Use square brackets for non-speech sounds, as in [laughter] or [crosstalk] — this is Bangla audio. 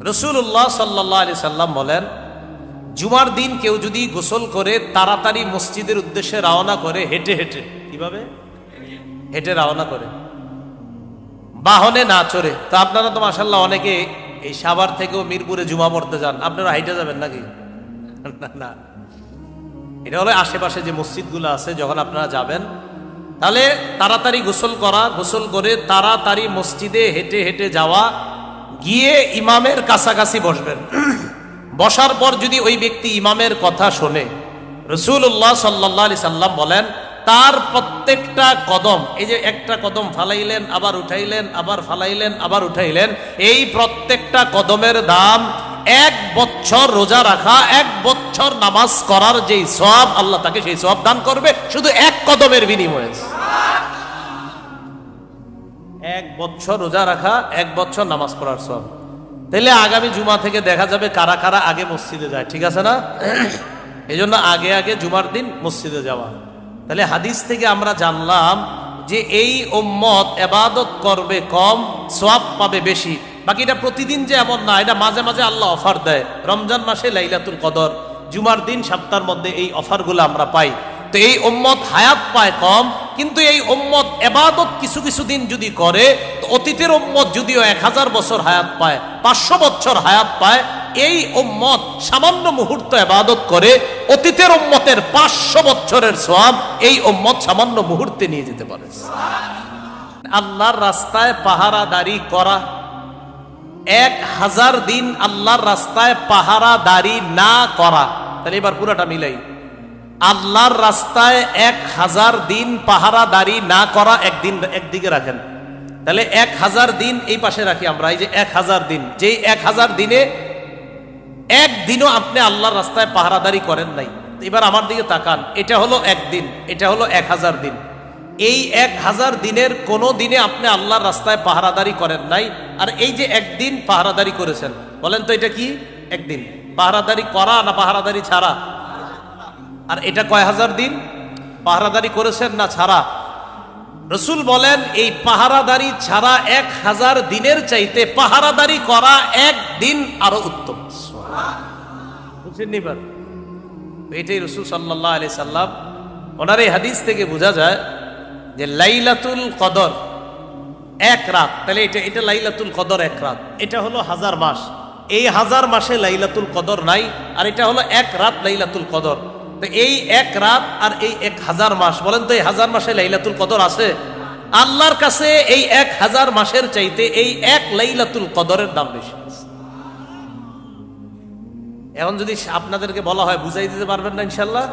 রসুল্লাহ সাল্লাহ আলি সাল্লাম বলেন, জুমার দিন কেউ যদি গোসল করে তাড়াতাড়ি মসজিদের উদ্দেশ্যে রওনা করে, হেঁটে হেঁটে। কীভাবে? হেঁটে রওনা করে। বাহনে না চড়ে। তো আপনারা তো মাসাল্লাহ অনেকে এই সাভার থেকেও মিরপুরে জুমা পড়তে যান। আপনারা হাইটে যাবেন নাকি? না। এটা হলো আশেপাশে যে মসজিদগুলো আছে, যখন আপনারা যাবেন, তাহলে তাড়াতাড়ি গোসল করা, গোসল করে তাড়াতাড়ি মসজিদে হেঁটে হেঁটে যাওয়া গিয়ে ইমামের কাছাকাছি বসবেন। বসার পর যদি ওই ব্যক্তি ইমামের কথা শোনে রসুল্লাহ সাল্লাহ আলি সাল্লাম বলেন, তার প্রত্যেকটা কদম, এই যে একটা কদম ফালাইলেন, আবার উঠাইলেন, আবার ফালাইলেন, আবার উঠাইলেন, এই প্রত্যেকটা কদমের দাম এক বছর রোজা রাখা, এক বছর নামাজ করার যেই সব আল্লাহ তাকে সেই সব দান করবে, শুধু এক কদমের বিনিময়ে। এক বছর রোজা রাখা এক বছর নামাজ পড়ার সব। তাহলে আগামী জুমা থেকে দেখা যাবে কারা কারা আগে মসজিদে যায় ঠিক আছে না? [clears throat] এই জন্য আগে আগে জুমার দিন মসজিদে যাওয়া। তাহলে হাদিস থেকে আমরা জানলাম যে এই ওম্মত এবাদত করবে কম সোয়াব পাবে বেশি। বাকি এটা প্রতিদিন যে এমন না এটা মাঝে মাঝে আল্লাহ অফার দেয়। রমজান মাসে লাইলাতুল কদর জুমার দিন সপ্তাহের মধ্যে এই অফারগুলো আমরা পাই। তো এই ওম্মত হায়াত পায় কম কিন্তু এই ওম্মত এবাদত কিছু কিছু দিন যদি করে, তো অতীতের ওম্মত যদিও এক হাজার বছর হায়াত পায়, পাঁচশো বছর হায়াত পায়, এই ওম্মত সামান্য মুহূর্ত এবাদত করে, অতীতের ওম্মতের পাঁচশো বছরের সোয়াব এই ওম্মত সামান্য মুহূর্তে নিয়ে যেতে পারে। আল্লাহর রাস্তায় পাহারাদারি করা, এক হাজার দিন আল্লাহর রাস্তায় পাহারা পাহারাদারি না করা, তাহলে এবার পুরাটা মিলাই। আল্লাহর রাস্তায় এক হাজার দিন পাহারাদারি না করা একদিন একদিকে রাখেন। তাহলে এক হাজার দিন এই পাশে রাখি আমরা, এই যে এক হাজার দিন। যেই এক হাজার দিনে একদিনও আপনি আল্লাহর রাস্তায় পাহারাদারি করেন নাই। এবার আমার দিকে তাকান, এটা হলো একদিন, এটা হলো এক হাজার দিন। এই এক হাজার দিনের কোনো দিনে আপনি আল্লাহর রাস্তায় পাহারাদারি করেন নাই, আর এই যে একদিন পাহারাদারি করেছেন, বলেন তো এটা কি? একদিন। পাহারাদারি করা না পাহারাদারি ছাড়া? আর এটা কয় হাজার দিন? পাহারাদারি করেছেন না ছাড়া? রসুল বলেন, এই পাহারাদারি ছাড়া এক হাজার দিনের চাইতে পাহারাদারি করা এক দিন আরও উত্তম। এটাই রসুল সাল্লাহ আলি সাল্লাম, ওনার এই হাদিস থেকে বোঝা যায় যে লাইলাতুল কদর এক রাত। তাহলে এটা এটা লাইলাতুল কদর এক রাত। এটা হলো হাজার মাস। এই হাজার মাসে লাইলাতুল কদর নাই, আর এটা হলো এক রাত লাইলাতুল কদর। তো এই এক রাত আর এই এক হাজার মাস, বলেন তো এই হাজার মাসে লাইলাতুল কদর আছে? আল্লাহর কাছে এই এক হাজার মাসের চাইতে এই এক লাইলাতুল কদরের দাম বেশি। এখন যদি আপনাদেরকে বলা হয়, বুঝাই দিতে পারবেন না ইনশাল্লাহ?